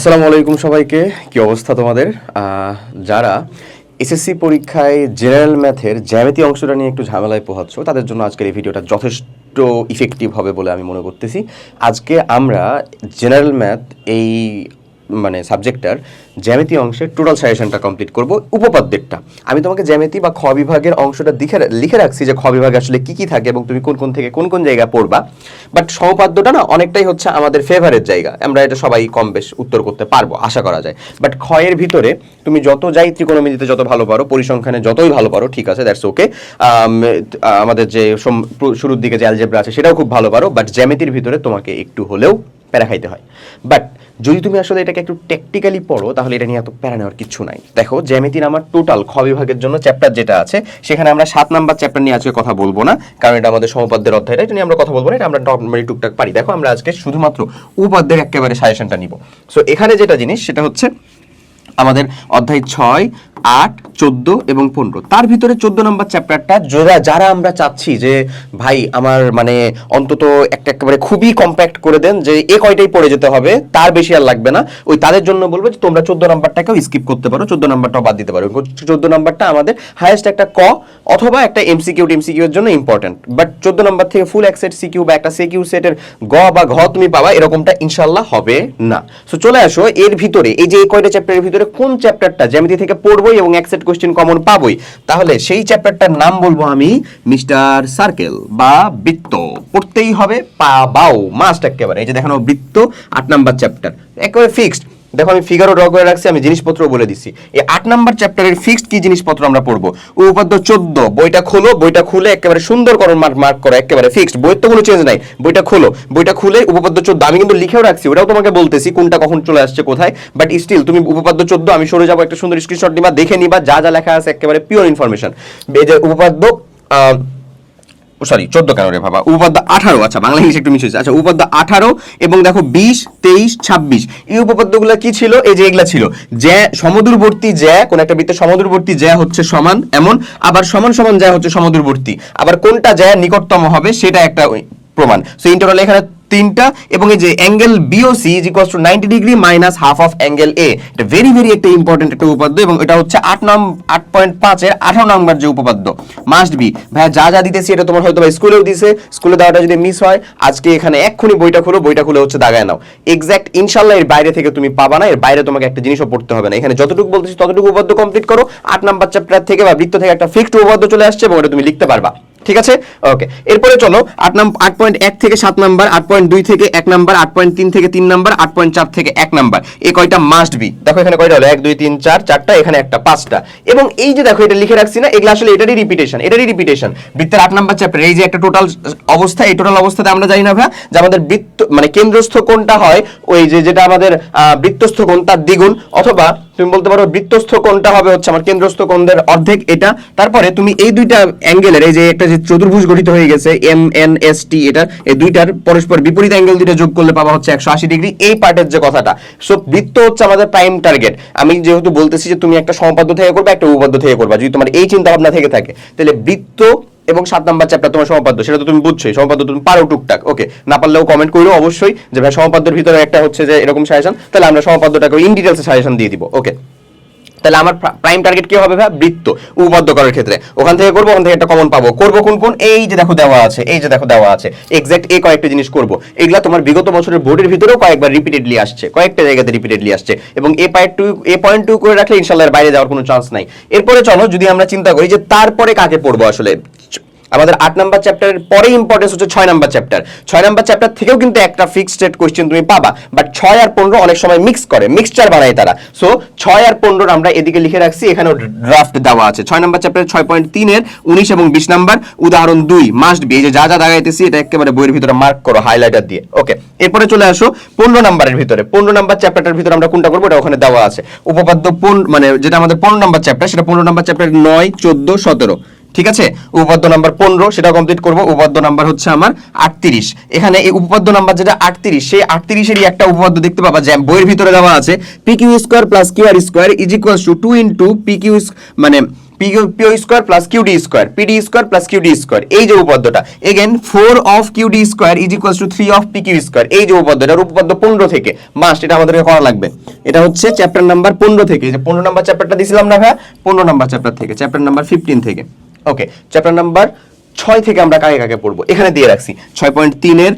আসসালামু আলাইকুম সবাইকে। কি অবস্থা তোমাদের? যারা এসএসসি পরীক্ষায় জেনারেল ম্যাথের জ্যামিতি অংশটা নিয়ে একটু ঝামেলায় পোহাচ্ছ, তাদের জন্য আজকের এই ভিডিওটা যথেষ্ট ইফেক্টিভ হবে বলে আমি মনে করতেছি। আজকে আমরা জেনারেল ম্যাথ এই মানে সাবজেক্টটার জ্যামিতি অংশের টোটাল সাজেশনটা কমপ্লিট করব, উপপাদ্যেরটা। আমি তোমাকে জ্যামিতি বা খ বিভাগের অংশটা লিখে লিখে রাখছি যে খ বিভাগে আসলে কী কী থাকে এবং তুমি কোন কোন থেকে কোন কোন জায়গায় পড়বা। বাট সমপাদ্যটা না অনেকটাই হচ্ছে আমাদের ফেভারের জায়গা। আমরা এটা সবাই কম বেশ উত্তর করতে পারব, আশা করা যায়। বাট ক্ষয়ের ভিতরে তুমি যত যাই ত্রিকোণমিতিতে যত ভালো পারো, পরিসংখ্যানে যতই ভালো পারো, ঠিক আছে দ্যাটস ওকে আমাদের যে শুরুর দিকে যে অ্যালজেব্রা আছে, সেটাও খুব ভালো পারো। বাট জ্যামিতির ভিতরে তোমাকে একটু হলেও প্যারা খাইতে হয়। বাট যদি তুমি আসলে এটাকে একটু টেকটিক্যালি পড়ো, তাহলে এটা নিয়ে এত প্যারা নেওয়ার কিছু নাই। দেখো, জ্যামিতির আমার টোটাল খ বিভাগের জন্য চ্যাপ্টার যেটা আছে, সেখানে আমরা সাত নাম্বার চ্যাপ্টার নিয়ে আজকে কথা বলব না, কারণ এটা আমাদের সমপাদ্যের অধ্যায়টা এটা নিয়ে আমরা কথা বলব না, এটা আমরা নর্মালি টুকটাক পারি। দেখো, আমরা আজকে শুধুমাত্র উপাদ্যের একেবারে সাজেশনটা নিব। সো এখানে যেটা জিনিস, সেটা হচ্ছে আমাদের অধ্যায় ছয় আট, চোদ্দ এবং পনেরো। তার ভিতরে চোদ্দ নম্বর চ্যাপ্টারটা যারা যারা আমরা চাচ্ছি যে, ভাই আমার মানে অন্তত একটা একেবারে খুবই কম্প্যাক্ট করে দেন, যে এ কয়টাই পড়ে যেতে হবে, তার বেশি আর লাগবে না। ওই তাদের জন্য বলব যে, তোমরা চোদ্দ নাম্বারটাকেও স্কিপ করতে পারো, চোদ্দ নাম্বারটাও বাদ দিতে পারো। চোদ্দ নাম্বারটা আমাদের হায়েস্ট একটা ক অথবা একটা এমসিকিউ টিমসিকিউ এর জন্য ইম্পর্টেন্ট বাট চোদ্দ নাম্বার থেকে ফুল এক সেট সিকিউ বা একটা সিকিউ সেটের গ বা ঘ তুমি পাবা, এরকমটা ইনশাল্লাহ হবে না। সো চলে আসো, এর ভিতরে, এই যে এই কয়টা চ্যাপ্টারের ভিতরে কোন চ্যাপ্টারটা জ্যামিতি থেকে পড়বোই এবং এক সেট কোশ্চেন কমন পাবোই। তাহলে সেই চ্যাপ্টারটার নাম বলব আমি মিস্টার সার্কেল বা বৃত্ত। পড়তেই হবে পাবাও মাস্ট একেবারে। এই যে দেখানো বৃত্ত, আট নাম্বার চ্যাপ্টার একেবারে ফিক্সড দেখো, আমি ফিগারও ড্র করে রাখছি, আমি জিনিসপত্র বলে দিচ্ছি এই আট নাম্বার চ্যাপ্টারের ফিক্সড কি জিনিসপত্র আমরা পড়ব? উপপাদ্য চোদ্দ, বইটা খোলো, বইটা খুলে একেবারে সুন্দর করো মার্ক মার্ক করো, একেবারে ফিক্সড বইয়ের তো কোনো চেঞ্জ নাই, বইটা খোলো। বইটা খুলে উপপাদ্য চোদ্দ, আমি কিন্তু লিখেও রাখছি, ওটাও তোমাকে বলতেছি, কোনটা কখন চলে আসছে, কোথায়। বাট স্টিল তুমি উপপাদ্য চোদ্দ, আমি সরে যাব, একটা সুন্দর স্ক্রিনশট নিবা, দেখে নিবা, যা যা লেখা আছে, একেবারে পিওর ইনফরমেশন এই যে উপপাদ্য সরি চোদ্দ কেন রে বাবা। উপপাদ্য আঠারো আচ্ছা বাংলা ইংলিশ একটু মিশে আচ্ছা উপপাদ্য আঠারো এবং দেখো বিশ, তেইশ, ছাব্বিশ, এই উপপাদ্যগুলো কি ছিল? এই যে এগুলা ছিল। যে সমদূরবর্তী জ্যা, কোন একটা বৃত্তের সমদূরবর্তী জ্যা হচ্ছে সমান, এমন, আবার সমান সমান জ্যা হচ্ছে সমদূরবর্তী। আবার কোনটা জ্যা নিকটতম হবে, সেটা একটা প্রমাণ। সো ইন্টারনাল এখানে তিনটা, এবং এই যে angle BOC is equals to 90 degree minus half of angle A এটা ভেরি ভেরি একটা ইম্পর্টেন্ট একটা উপাদ্য এবং এটা হচ্ছে আট নাম, আট পয়েন্ট পাঁচের আঠারো নম্বর যে উপপাদ্য। মাস্ট বি ভাইয়া, যা যা দিতেছি এটা তোমার হয়তো স্কুলেও দিছে। স্কুলে দেওয়াটা যদি মিস হয়, আজকে এখানে এক্ষুনি বইটা খুলো, বইটা খুলে হচ্ছে দাগায় নাও। এক্সাক্ট ইনশাল্লাহ এর বাইরে থেকে তুমি পাবা না, এর বাইরে তোমাকে একটা জিনিসও পড়তে হবে না। এখানে যতটুকু বলতেছি ততটুকু উপাদ্য কমপ্লিট করো, আট নাম্বার চ্যাপ্টার থেকে বা বৃত্ত থেকে একটা ফিক্সড উপপাদ্য চলে আসছে, এবং এটা তুমি লিখতে পারবা। ঠিক আছে? ওকে এরপরে চলো, আট নাম্বার আট পয়েন্ট এক থেকে সাত নাম্বার, আট পয়েন্ট দুই থেকে এক নাম্বার, আট পয়েন্ট তিন থেকে তিন নাম্বার, আট পয়েন্ট চার থেকে এক নাম্বার। এই কয়টা মাস্ট বি দেখো এখানে কয়টা হলো? এক, দুই, তিন, চার, চারটা, এখানে একটা, পাঁচটা। এবং এই যে দেখো, এটা লিখে রাখছি না, এগুলো আসলে এটারই রিপিটেশন এটারই রিপিটেশন বৃত্তের আট নাম্বার চ্যাপ্টার এই যে একটা টোটাল অবস্থা, এই টোটাল অবস্থাতে আমরা জানি না ভাই যে আমাদের বৃত্ত মানে কেন্দ্রস্থ কোণটা হয় ওই যে যেটা আমাদের বৃত্তস্থ কোণ, তার দ্বিগুণ অথবা তুমি বলতে পারো বৃত্তস্থ কোণটা হবে হচ্ছে আমার কেন্দ্রস্থ কোণদের অর্ধেক এটা। তারপরে তুমি এই দুইটা অ্যাঙ্গেলের, এই যে একটা যে চতুর্ভুজ গঠিত হয়ে গেছে এম এন এস টি এটা, এই দুইটার পরস্পর বিপরীত অ্যাঙ্গেল দুইটা যোগ করলে পাবা হচ্ছে একশো আশি ডিগ্রি। এই পার্টের যে কথাটা সো বৃত্ত হচ্ছে আমাদের প্রাইম টার্গেট আমি যেহেতু বলতেছি যে তুমি একটা সমপাদ্য থেকে করবে, একটা উপপাদ্য থেকে করবা। যদি তোমার এই চিন্তা ভাবনা থেকে থাকে, তাহলে বৃত্ত এবং সাত নাম্বার চ্যাপ্টার তোমার সমপাদ্য, সেটা তো তুমি বুঝছোই, সমপাদ্য তুমি পারো টুকটাক। ওকে না পারলেও কমেন্ট করো অবশ্যই যে ভাই, সমপাদ্যের ভিতরে একটা হচ্ছে যে এরকম সাজেশন তাহলে আমরা সমপাদ্যটাকে ইন ডিটেলসে সাজেশন দিয়ে দিব। ওকে তাহলে আমার প্রাইম টার্গেট কি হবে ভাই? বৃত্ত উপপাদ্য করার ক্ষেত্রে। ওখান থেকে করব, ওখান থেকে একটা কমন পাবো। করব কোন কোন? এই যে দেখো দেওয়া আছে, এই যে দেখো দেওয়া আছে। এক্স্যাক্ট এই কয়েকটা জিনিস করব। এগুলা তোমার বিগত বছরের বোর্ডের ভিতরেও কয়েকবার রিপিটেডলি আসছে। কয়েকটা জায়গাতে রিপিটেডলি আসছে। এবং এ পয়েন্ট টু এ পয়েন্ট টু করে রাখলে ইনশাল্লাহ বাইরে যাওয়ার কোনো চান্স নাই। এরপরে চলো, যদি আমরা চিন্তা করি যে তারপরে কাকে পড়ব আসলে? আমাদের আট নাম্বার চ্যাপ্টারের পরে ইম্পর্টেন্স হচ্ছে ছয় নাম্বার চ্যাপ্টার ছয় নাম্বার চ্যাপ্টার থেকেও কিন্তু একটা ফিক্সড স্টেট কোয়েশ্চেন তুমি পাবা বাট ছয় আর পনেরো অনেক সময় মিক্স করে মিক্সচার বানায় তারা। সো ছয় আর পনেরোর আমরা এদিকে লিখে রাখছি, এখানেও ড্রাফট দেওয়া আছে। ছয় নাম্বার চ্যাপ্টারের ছয় পয়েন্ট তিনের উনিশ এবং বিশ নাম্বার, উদাহরণ দুই মাস্ট বি এই যে যা যা দাগাইতেছি, এটা একেবারে বইয়ের ভিতরে মার্ক করো হাইলাইটার দিয়ে। ওকে এরপরে চলে আসো পনেরো নাম্বারের ভিতরে। পনেরো নাম্বার চ্যাপ্টারটার ভিতরে আমরা কোনটা করব, এটা ওখানে দেওয়া আছে। উপপাদ্য পন- মানে যেটা আমাদের পনেরো নাম্বার চ্যাপ্টার সেটা পনেরো নাম্বার চ্যাপ্টার নয়, চোদ্দ, সতেরো। ঠিক আছে? উপপাদ্য নাম্বার পনেরো সেটা কমপ্লিট করব। উপপাদ্য নাম্বার হচ্ছে আমার আটত্রিশ। এখানে এই উপপাদ্য নাম্বার যেটা আটত্রিশ, সেই আটত্রিশেরই একটা উপপাদ্য দেখতে পাবা, যে বইয়ের ভিতরে দেওয়া আছে P Q square plus Q R square is equals to two into P Q মানে square plus square square plus এই যে again four of square two three of এই যে উপপাদ্য পনেরো থেকে। মাস্ট এটা আমাদেরকে করা লাগবে। এটা হচ্ছে চ্যাপ্টার নাম্বার পনেরো থেকে। পনেরো নাম্বার না পনেরো নাম্বার থেকে চ্যাপ্টার নাম্বার ফিফটিন থেকে। ওকে চ্যাপ্টার নাম্বার ছয় থেকে আমরা কাকে কাকে পড়ব? এখানে দিয়ে রাখছি। ছয় পয়েন্ট তিনের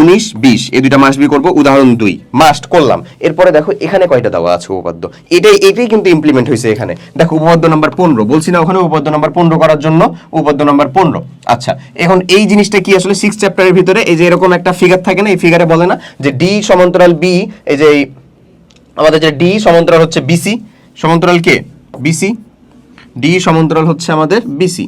উনিশ, বিশ। এই দুইটা মাস বি করব। উদাহরণ দুই। মাস্ট করলাম। এরপরে দেখো, এখানে কয়টা দেওয়া আছে উপপাদ্য? এটাই এটাই কিন্তু ইমপ্লিমেন্ট হয়েছে এখানে। দেখো, উপপাদ্য নাম্বার পনেরো। বলছি না ওখানে উপপাদ্য নাম্বার পনেরো করার জন্য, উপপাদ্য নাম্বার পনেরো। আচ্ছা এখন এই জিনিসটা কি আসলে সিক্স চ্যাপ্টারের ভিতরে? এই যে এরকম একটা ফিগার থাকে না, এই ফিগারে বলে না যে ডি সমান্তরাল বি এই যে আমাদের যে ডি সমান্তরাল হচ্ছে বিসি সমান্তরাল কে? বিসি ডি সমান্তরাল হচ্ছে আমাদের বিসি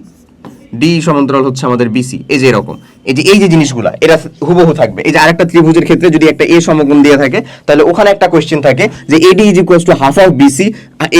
ডি সমান্তরাল হচ্ছে আমাদের বিসি এই যে এরকম। এই যে এই যে জিনিসগুলা এটা হুবহু থাকবে। এই যে আরেকটা ত্রিভুজের ক্ষেত্রে যদি একটা এ সমগুণ দিয়ে থাকে, তাহলে ওখানে একটা কোশ্চেন থাকে যে AD is equals to half of BC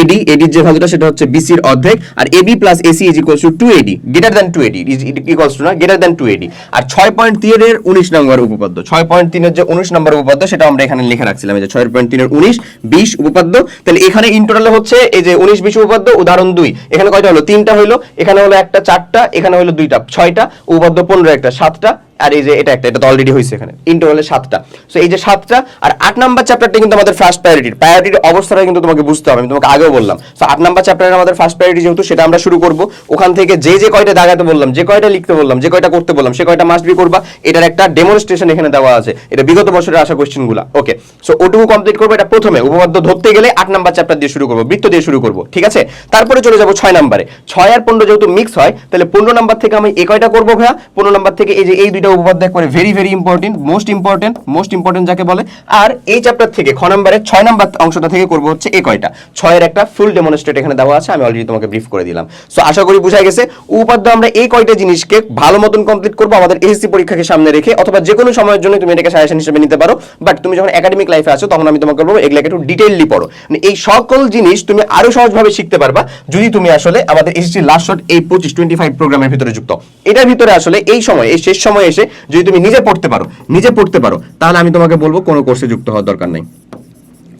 AD এডির যে ভ্যালুটা সেটা হচ্ছে বিসির অর্ধেক, আর AB plus AC is equals to two AD greater than two AD is equals to না গ্রেটার দ্যান টু এডি আর ছয় পয়েন্ট তিনের উনিশ নম্বর উপপাদ্য, ছয় পয়েন্ট তিনের যে উনিশ নম্বর উপপাদ্য, সেটা আমরা এখানে লিখে রাখছিলাম যে ছয় পয়েন্ট তিনের উনিশ, বিশ উপপাদ্য। তাহলে এখানে ইন টোটালে হচ্ছে, এই যে উনিশ, বিশ উপপাদ্য, উদাহরণ দুই। এখানে কয়টা হলো? তিনটা হলো, এখানে হলো একটা, চারটা, এখানে হলো দুইটা ছয়টা উপপাদ্য পনেরো একটা সাতটা আর এই যে এটা একটা, এটা তো অলরেডি হয়েছে এখানে। ইন্টারভ্যালে সাতটা। সো এই যে সাতটা, আর আট নাম্বার চ্যাপ্টারটা কিন্তু আমাদের ফার্স্ট প্রায়োরিটি প্রায়োরিটির অবস্থাটা কিন্তু তোমাকে বুঝতে হবে, আমি তোমাকে আগেও বললাম। সো আট নাম্বার চ্যাপ্টারের আমাদের ফার্স্ট প্রায়োরিটি যেহেতু, সেটা আমরা শুরু করব। ওখান থেকে যে যে কয়টা দাগাতে বললাম, যে কয়টা লিখতে বললাম, যে কয়টা করতে বললাম, সে কয়টা মাস্ট বি করবা, এটার একটা ডেমনস্ট্রেশন এখানে দেওয়া আছে। এটা বিগত বছরের আসা কোশ্চেনগুলো ওকে সো ওটুকু কমপ্লিট করব, এটা প্রথমে। উপপাদ্য ধরতে গেলে আট নাম্বার চ্যাপ্টার দিয়ে শুরু করব, বৃত্ত দিয়ে শুরু করব, ঠিক আছে? তারপরে চলে যাব ছয় নাম্বারে ছয় আর পনেরো যেহেতু মিক্স হয়, তাহলে পনেরো নাম্বার থেকে আমি এই কয়টা করব ভাইয়া? পনেরো নাম্বার থেকে এই যে এই দুইটা উপপাদ্য করে very very important most important most important যাকে বলে। আর এই চ্যাপ্টার থেকে খ নাম্বারের ছয় নাম্বার অংশটা থেকে করব হচ্ছে এই কয়টা? ছয়ের একটা ফুল ডেমনস্ট্রেট এখানে দেওয়া আছে, আমি অলরেডি তোমাকে ব্রিফ করে দিলাম। সো আশা করি বুঝা গেছে, উপাদ্য আমরা এই কয়টা জিনিসকে ভালো মতন কমপ্লিট করব, আমাদের এসএসসি পরীক্ষাকে সামনে রেখে, অথবা যে কোনো সময়ের জন্য তুমি এটাকে সাজেশন হিসেবে নিতে পারো বাট তুমি যখন একাডেমিক লাইফে আছো, তখন আমি তোমাকে বলব এগুলোকে একটু ডিটেইলি পড়ো। মানে এই সকল জিনিস তুমি আরও সহজভাবে শিখতে পারবা, যদি তুমি আসলে আমাদের এসএসসি লাস্ট শট এই পঁচিশ টোয়েন্টি ফাইভ প্রোগ্রামের ভিতরে যুক্ত। এটার ভিতরে আসলে এই সময়, এই শেষ সময় এসে যদি তুমি নিজে পড়তে পারো, নিজে পড়তে পারো, তাহলে আমি তোমাকে বলব কোনো কোর্সে যুক্ত হওয়ার দরকার নেই।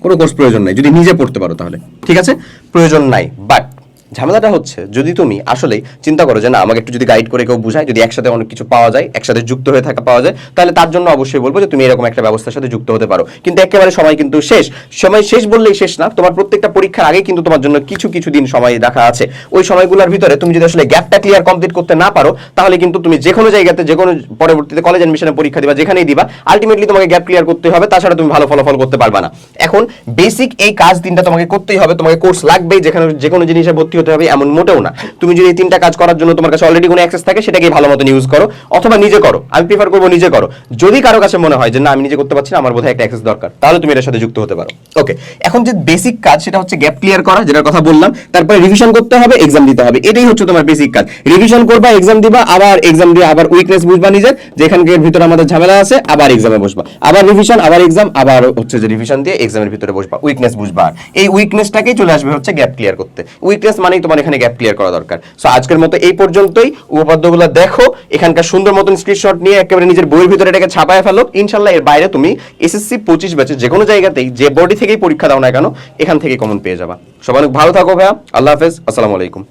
কোনো কোর্স প্রয়োজন নাই। যদি নিজে পড়তে পারো তাহলে। ঠিক আছে? প্রয়োজন নাই বাট ঝামেলাটা হচ্ছে, যদি তুমি আসলে চিন্তা করো যে না, আমাকে একটু যদি গাইড করে কেউ বুঝায়, যদি একসাথে অনেক কিছু পাওয়া যায়, একসাথে যুক্ত হয়ে থাকা পাওয়া যায়, তাহলে তার জন্য অবশ্যই বলব যে তুমি এরকম একটা ব্যবস্থার সাথে যুক্ত হতে পারো। কিন্তু একেবারে সময় কিন্তু শেষ। সময় শেষ বললেই শেষ না, তোমার প্রত্যেকটা পরীক্ষার আগে কিন্তু তোমার জন্য কিছু কিছু দিন সময় রাখা আছে। ওই সময়গুলোর ভিতরে তুমি যদি আসলে গ্যাপটা ক্লিয়ার কমপ্লিট করতে না পারো, তাহলে কিন্তু তুমি যে কোনো জায়গাতে, যে কোনো পরবর্তীতে কলেজ অ্যাডমিশনে পরীক্ষা দিবা, যেখানেই দিবা আলটিমেটলি তোমাকে গ্যাপ ক্লিয়ার করতে হবে, তাছাড়া তুমি ভালো ফলাফল করতে পারবা না। এখন বেসিক এই কাজ তিনটা তোমাকে করতেই হবে, তোমাকে কোর্স লাগবেই, যেখানে, যে কোনো জিনিসে ভর্তি হতে হবে এমন মোটেও না। তুমি যদি এই তিনটা কাজ করার জন্য তোমার কাছে অলরেডি কোনো অ্যাক্সেস থাকে সেটাকে ভালো মতো ইউজ করো, অথবা নিজে করো। আমি প্রিফার করব নিজে করো। যদি কারও কাছে মনে হয় যে, না, আমি নিজে করতে পারছি না, আমার বোধহয় একটা অ্যাক্সেস দরকার, তাহলে তুমি এটার সাথে যুক্ত হতে পারো। ওকে এখন যে বেসিক কাজ, সেটা হচ্ছে গ্যাপ ক্লিয়ার করা, যেটার কথা বললাম। তারপরে রিভিশন করতে হবে এক্সাম দিতে হবে। এটাই হচ্ছে তোমার বেসিক কাজ। রিভিশন করবা এক্সাম দিবা, আবার এক্সাম দিয়ে আবার উইকনেস বুঝবা নিজের, যেখানকার ভিতরে আমাদের ঝামেলা আছে, আবার এক্সামে বসবা। আবার রিভিশন আবার এক্সাম আবার হচ্ছে যে রিভিশন দিয়ে এক্সামের ভিতরে বসবা। উইকনেস বুঝবা। এই উইকনেসটাকেই চলে আসবে হচ্ছে গ্যাপ ক্লিয়ার করতে। উইকনেস মানেই তোমার এখানে গ্যাপ ক্লিয়ার করা দরকার। সো আজকের মতো এই পর্যন্তই। উপপাদ্যগুলো দেখো, এখানকার সুন্দর মতন স্ক্রিনশট নিয়ে একেবারে নিজের বইয়ের ভিতরে এটাকে ছাপায় ফেলো। ইনশাল্লাহ এর বাইরে তুমি এসএসসি পঁচিশ ব্যাচে যে কোনো জায়গাতেই, যে বডি থেকেই পরীক্ষা দাও না কেন, এখান থেকে কমন পেয়ে যাবা। সবাই ভালো থাকো ভাইয়া। আল্লাহ হাফেজ। আসসালামু আলাইকুম।